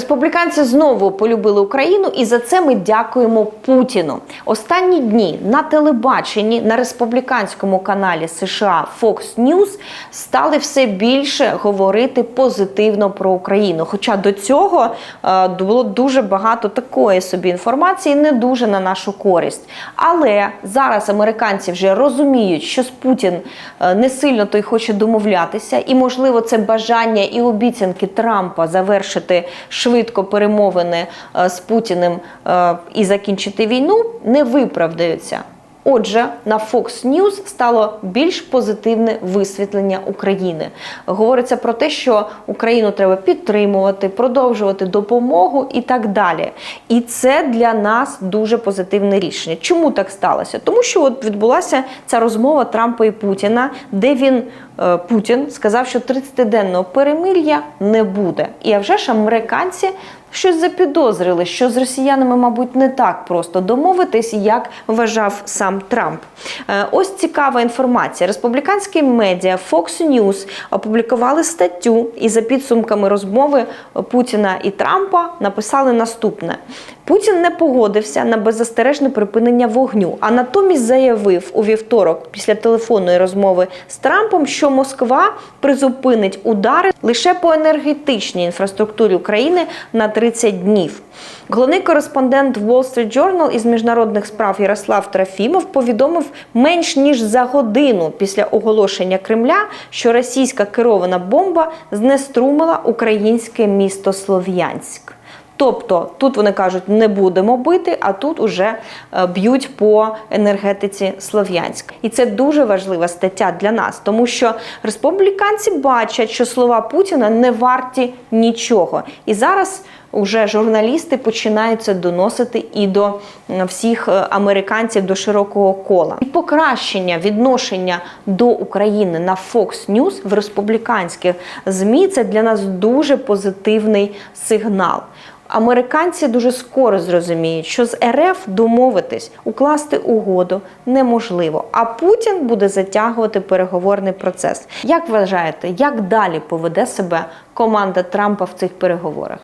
Республіканці знову полюбили Україну, і за це ми дякуємо Путіну. Останні дні на телебаченні на республіканському каналі США Fox News стали все більше говорити позитивно про Україну. Хоча до цього е, було дуже багато такої собі інформації, не дуже на нашу користь. Але зараз американці вже розуміють, що з Путін е, не сильно той хоче домовлятися, і можливо це бажання і обіцянки Трампа завершити швидко перемовини е, з Путіним е, і закінчити війну не виправдаються. Отже, на Fox News стало більш позитивне висвітлення України. Говориться про те, що Україну треба підтримувати, продовжувати допомогу і так далі. І це для нас дуже позитивне рішення. Чому так сталося? Тому що от відбулася ця розмова Трампа і Путіна, де він е, Путін сказав, що 30-денного перемир'я не буде. І а вже ж американці щось запідозрили, що з росіянами, мабуть, не так просто домовитись, як вважав сам Трамп. Е, Ось цікава інформація. Республіканські медіа Fox News опублікували статтю і за підсумками розмови Путіна і Трампа написали наступне: Путін не погодився на беззастережне припинення вогню, а натомість заявив у вівторок після телефонної розмови з Трампом, що Москва призупинить удари лише по енергетичній інфраструктурі України на 30 днів. Головний кореспондент Wall Street Journal із міжнародних справ Ярослав Трофімов повідомив менш ніж за годину після оголошення Кремля, що російська керована бомба знеструмила українське місто Слов'янськ. Тобто тут вони кажуть, не будемо бити, а тут уже е, б'ють по енергетиці Слов'янськ. І це дуже важлива стаття для нас, тому що республіканці бачать, що слова Путіна не варті нічого. І зараз уже журналісти починають це доносити і до всіх е, американців до широкого кола. І покращення відношення до України на Fox News в республіканських змі це для нас дуже позитивний сигнал. Американці дуже скоро зрозуміють, що з РФ домовитись, укласти угоду неможливо. А Путін буде затягувати переговорний процес. Як вважаєте, як далі поведе себе команда Трампа в цих переговорах?